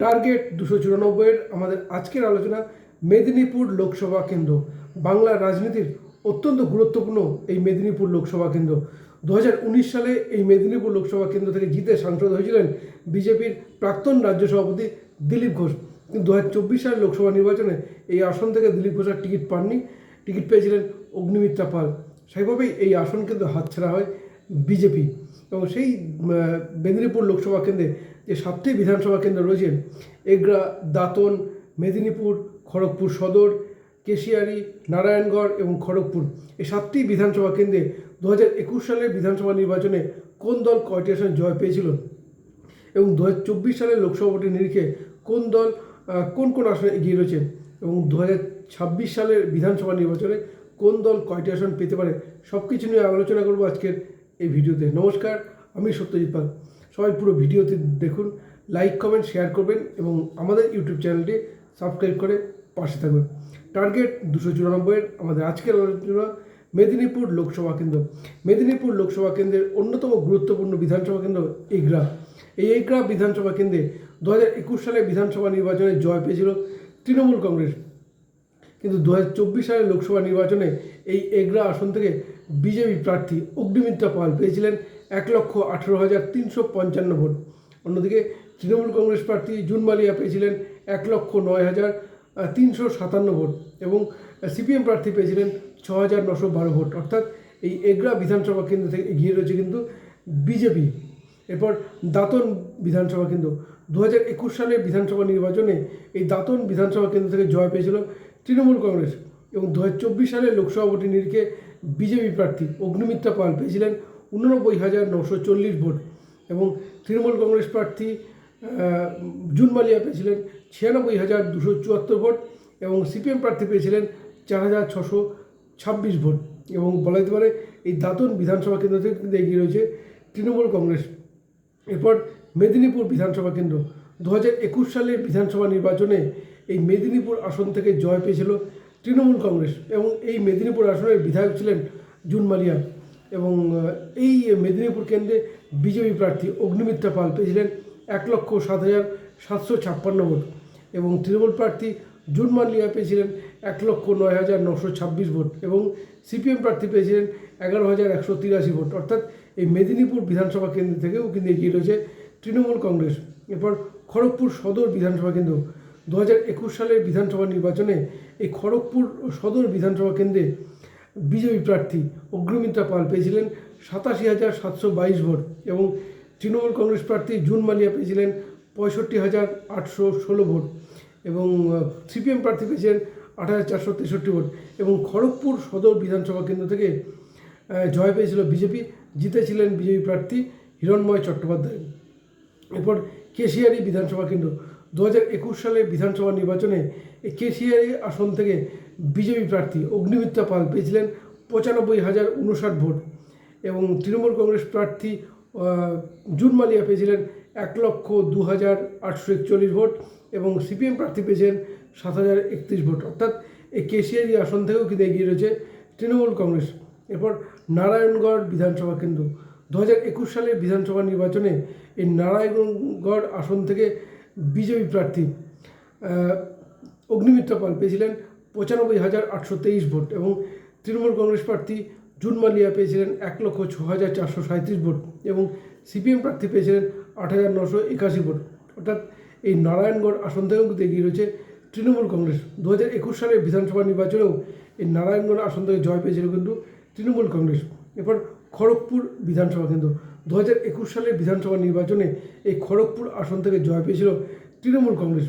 Target দুশো চুরানব্বইয়ের আমাদের আজকের আলোচনা মেদিনীপুর লোকসভা কেন্দ্র। বাংলার রাজনীতির অত্যন্ত গুরুত্বপূর্ণ এই মেদিনীপুর লোকসভা কেন্দ্র। দু হাজার উনিশ সালে এই মেদিনীপুর লোকসভা কেন্দ্র থেকে জিতে সাংসদ হয়েছিলেন বিজেপির প্রাক্তন রাজ্য সভাপতি দিলীপ ঘোষ। কিন্তু দু হাজার চব্বিশ সালের লোকসভা নির্বাচনে এই আসন থেকে দিলীপ ঘোষ আর টিকিট পাননি। টিকিট পেয়েছিলেন অগ্নিমিত্রা পাল। সেইভাবেই এই আসন কিন্তু হাতছাড়া হয় বিজেপি। এবং সেই মেদিনীপুর লোকসভা কেন্দ্রে যে সাতটি বিধানসভা কেন্দ্র রয়েছে এগরা, দাঁতন, মেদিনীপুর, খড়গপুর সদর, কেশিয়ারি, নারায়ণগড় এবং খড়গপুর। এই সাতটি বিধানসভা কেন্দ্রে দু হাজার একুশ সালের বিধানসভা নির্বাচনে কোন দল কয়টি আসনে জয় পেয়েছিল এবং দু হাজার চব্বিশ সালের লোকসভা ভোটের নিরিখে কোন দল কোন কোন আসনে এগিয়ে রয়েছে এবং দু হাজার ছাব্বিশ সালের বিধানসভা নির্বাচনে কোন দল কয়টি আসন পেতে পারে সব কিছু নিয়ে আলোচনা করব আজকের এই ভিডিওতে। নমস্কার, আমি সত্যজিৎ পাল। সবাই পুরো ভিডিওতে দেখুন লাইক কমেন্ট শেয়ার করবেন এবং আমাদের ইউটিউব চ্যানেলটি সাবস্ক্রাইব করে পাশে থাকবেন। টার্গেট দুশো চুরানব্বইয়ের আমাদের আজকের আলোচনা, মেদিনীপুর লোকসভা কেন্দ্র। মেদিনীপুর লোকসভা কেন্দ্রের অন্যতম গুরুত্বপূর্ণ বিধানসভা কেন্দ্র এগরা। এই এগরা বিধানসভা কেন্দ্রে দু হাজার একুশ সালে বিধানসভা নির্বাচনে জয় পেয়েছিল তৃণমূল কংগ্রেস। কিন্তু দু হাজার চব্বিশ সালের লোকসভা নির্বাচনে এই এগরা আসন থেকে বিজেপি প্রার্থী অগ্নিমিত্রা পাল পেয়েছিলেন। এক লক্ষ আঠেরো হাজার তিনশো পঞ্চান্ন ভোট। অন্যদিকে তৃণমূল কংগ্রেস প্রার্থী জুন মালিয়া পেয়েছিলেন এক লক্ষ নয় হাজার তিনশো সাতান্ন ভোট এবং সিপিএম প্রার্থী পেয়েছিলেন ছ হাজার নশো বারো ভোট। অর্থাৎ এই এগরা বিধানসভা কেন্দ্র থেকে এগিয়ে রয়েছে কিন্তু বিজেপি। এরপর দাঁতন বিধানসভা কেন্দ্র। দু হাজার একুশ সালের বিধানসভা নির্বাচনে এই দাঁতন বিধানসভা কেন্দ্র থেকে জয় পেয়েছিল তৃণমূল কংগ্রেস এবং দু হাজার চব্বিশ সালের লোকসভা ভোটের নিরিখে বিজেপি প্রার্থী অগ্নিমিত্রা পাল পেয়েছিলেন উননব্বই হাজার নশো চল্লিশ ভোট এবং তৃণমূল কংগ্রেস প্রার্থী জুন মালিয়া পেয়েছিলেন ছিয়ানব্বই হাজার দুশো চুয়াত্তর ভোট এবং সিপিএম প্রার্থী পেয়েছিলেন চার হাজার ছশো ছাব্বিশ ভোট এবং বলা যেতে পারে এই দাঁতন বিধানসভা কেন্দ্র থেকে কিন্তু এগিয়ে রয়েছে তৃণমূল কংগ্রেস। এরপর মেদিনীপুর বিধানসভা কেন্দ্র। দু হাজার একুশ সালের বিধানসভা নির্বাচনে এই মেদিনীপুর আসন থেকে জয় পেয়েছিল তৃণমূল কংগ্রেস এবং এই মেদিনীপুর আসনের বিধায়ক ছিলেন জুন মালিয়া। এবং এই মেদিনীপুর কেন্দ্রে বিজেপি প্রার্থী অগ্নিমিত্রা পাল পেয়েছিলেন এক লক্ষ সাত হাজার সাতশো ছাপ্পান্ন ভোট এবং তৃণমূল প্রার্থী জুন মালিয়া পেয়েছিলেন এক লক্ষ নয় হাজার নশো ছাব্বিশ ভোট এবং সিপিএম প্রার্থী পেয়েছিলেন এগারো হাজার একশো তিরাশি ভোট। অর্থাৎ এই মেদিনীপুর বিধানসভা কেন্দ্র থেকেও কিন্তু এগিয়ে রয়েছে তৃণমূল কংগ্রেস। এরপর খড়গপুর সদর বিধানসভা কেন্দ্র। দু হাজার একুশ সালের বিধানসভা নির্বাচনে এই খড়গপুর সদর বিধানসভা কেন্দ্রে বিজেপি প্রার্থী অগ্রমিত্রা পাল পেয়েছিলেন সাতাশি হাজার সাতশো বাইশ ভোট এবং তৃণমূল কংগ্রেস প্রার্থী জুন মালিয়া পেয়েছিলেন পঁয়ষট্টি হাজার আটশো ষোলো ভোট এবং সিপিএম প্রার্থী পেয়েছিলেন আট হাজার চারশো তেষট্টি ভোট এবং খড়গপুর সদর বিধানসভা কেন্দ্র থেকে জয় পেয়েছিল বিজেপি, জিতেছিলেন বিজেপি প্রার্থী হিরণময় চট্টোপাধ্যায়। এরপর কেশিয়ারি বিধানসভা কেন্দ্র। দু হাজার একুশ সালে বিধানসভা নির্বাচনে কেশিয়ারি আসন থেকে বিজেপি প্রার্থী অগ্নিমিত্রা পাল পেয়েছিলেন পঁচানব্বই হাজার উনষাট ভোট এবং তৃণমূল কংগ্রেস প্রার্থী জুন মালিয়া পেয়েছিলেন এক লক্ষ দু হাজার আটশো একচল্লিশ ভোট এবং সিপিএম প্রার্থী পেয়েছিলেন সাত হাজার একত্রিশ ভোট। অর্থাৎ এই কেশিয়ারি আসন থেকেও কিন্তু এগিয়ে রয়েছে তৃণমূল কংগ্রেস। এরপর নারায়ণগড় বিধানসভা কেন্দ্র। দু হাজার একুশ সালের বিধানসভা নির্বাচনে এই নারায়ণগড় আসন থেকে বিজেপি প্রার্থী অগ্নিমিত্রা পাল পেয়েছিলেন পঁচানব্বই হাজার আটশো তেইশ ভোট এবং তৃণমূল কংগ্রেস প্রার্থী জুন মালিয়া পেয়েছিলেন এক লক্ষ ছ হাজার চারশো সাঁত্রিশ ভোট এবং সিপিএম প্রার্থী পেয়েছিলেন আট হাজার নশো একাশি ভোট। অর্থাৎ এই নারায়ণগড় আসন থেকেও কিন্তু এগিয়ে রয়েছে তৃণমূল কংগ্রেস। দু হাজার একুশ সালের বিধানসভা নির্বাচনেও এই নারায়ণগড় আসন থেকে জয় পেয়েছিল কিন্তু তৃণমূল কংগ্রেস। এরপর খড়গপুর বিধানসভা কেন্দ্র দু হাজার একুশ সালের বিধানসভা নির্বাচনে এই খড়গপুর আসন থেকে জয় পেয়েছিল তৃণমূল কংগ্রেস।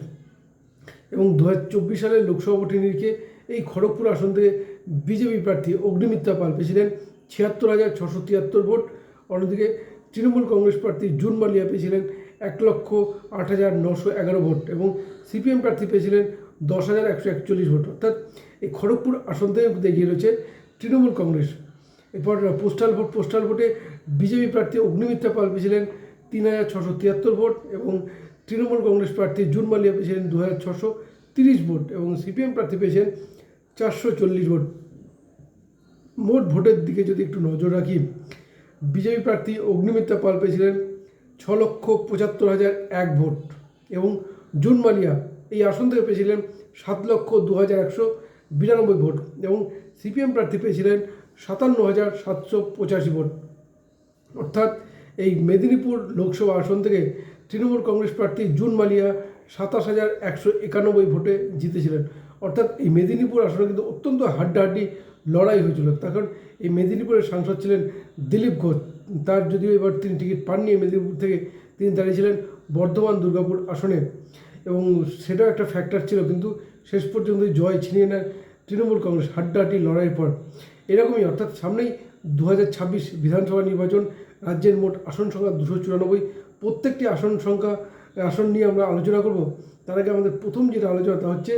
এবং দু হাজার চব্বিশ সালের লোকসভা ভোটের নিরিখে এই খড়গপুর আসন থেকে বিজেপি প্রার্থী অগ্নিমিত্রা পাল পেয়েছিলেন। ছিয়াত্তর হাজার ছশো তিয়াত্তর ভোট। অন্যদিকে তৃণমূল কংগ্রেস প্রার্থী জুন মালিয়া পেয়েছিলেন এক লক্ষ আট হাজার নশো এগারো ভোট এবং সিপিএম প্রার্থী পেয়েছিলেন দশ হাজার একশো একচল্লিশ ভোট। অর্থাৎ এই খড়গপুর আসন থেকে এগিয়ে রয়েছে তৃণমূল কংগ্রেস। এরপর পোস্টাল ভোট, পোস্টাল ভোটে বিজেপি প্রার্থী অগ্নিমিত্রা পাল পেয়েছিলেন তিন হাজার ছশো তিয়াত্তর ভোট এবং তৃণমূল কংগ্রেস প্রার্থী জুন মালিয়া পেয়েছিলেন দু হাজার ছশো তিরিশ ভোট এবং সিপিএম প্রার্থী পেয়েছেন চারশো চল্লিশ ভোট। মোট ভোটের দিকে যদি একটু নজর রাখি, বিজেপি প্রার্থী অগ্নিমিত্রা পাল পেয়েছিলেন ছ লক্ষ পঁচাত্তর হাজার এক ভোট এবং জুন মালিয়া এই আসন থেকে পেয়েছিলেন সাত লক্ষ দু হাজার একশো বিরানব্বই ভোট এবং সিপিএম প্রার্থী পেয়েছিলেন সাতান্ন হাজার সাতশো পঁচাশি ভোট। অর্থাৎ এই মেদিনীপুর লোকসভা আসন থেকে তৃণমূল কংগ্রেস প্রার্থী জুন মালিয়া সাতাশ হাজার একশো একানব্বই ভোটে জিতেছিলেন। অর্থাৎ এই মেদিনীপুর আসনে কিন্তু অত্যন্ত হাড্ডাহাড্ডি লড়াই হয়েছিল। তখন এই মেদিনীপুরের সাংসদ ছিলেন দিলীপ ঘোষ। তার যদিও এবার তিনি টিকিট পাননি মেদিনীপুর থেকে তিনি দাঁড়িয়েছিলেন বর্ধমান দুর্গাপুর আসনে। এবং সেটাও একটা ফ্যাক্টর ছিল, কিন্তু শেষ পর্যন্ত জয় ছিনিয়ে নেন তৃণমূল কংগ্রেস হাড্ডাহাড্ডি লড়াইয়ের পর। এরকমই, অর্থাৎ সামনেই দু হাজার ছাব্বিশ বিধানসভা নির্বাচন রাজ্যের মোট আসন সংখ্যা দুশো চুরানব্বই। প্রত্যেকটি আসন সংখ্যা, আসন নিয়ে আমরা আলোচনা করব। তার আগে আমাদের প্রথম যেটা আলোচনা, তা হচ্ছে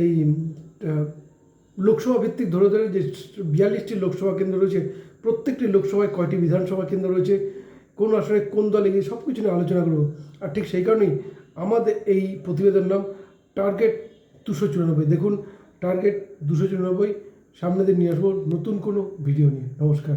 এই লোকসভা ভিত্তিক ধরে ধরে যে বিয়াল্লিশটি লোকসভা কেন্দ্র রয়েছে, প্রত্যেকটি লোকসভায় কয়টি বিধানসভা কেন্দ্র রয়েছে, কোন আসনে কোন দলে গিয়ে সব কিছু নিয়ে আলোচনা করব। আর ঠিক সেই কারণেই আমাদের এই প্রতিবেদন নাম টার্গেট দুশো চুরানব্বই। দেখুন, টার্গেট দুশো চুরানব্বই, সামনে দিয়ে নিয়ে আসব নতুন কোনো ভিডিও নিয়ে। নমস্কার।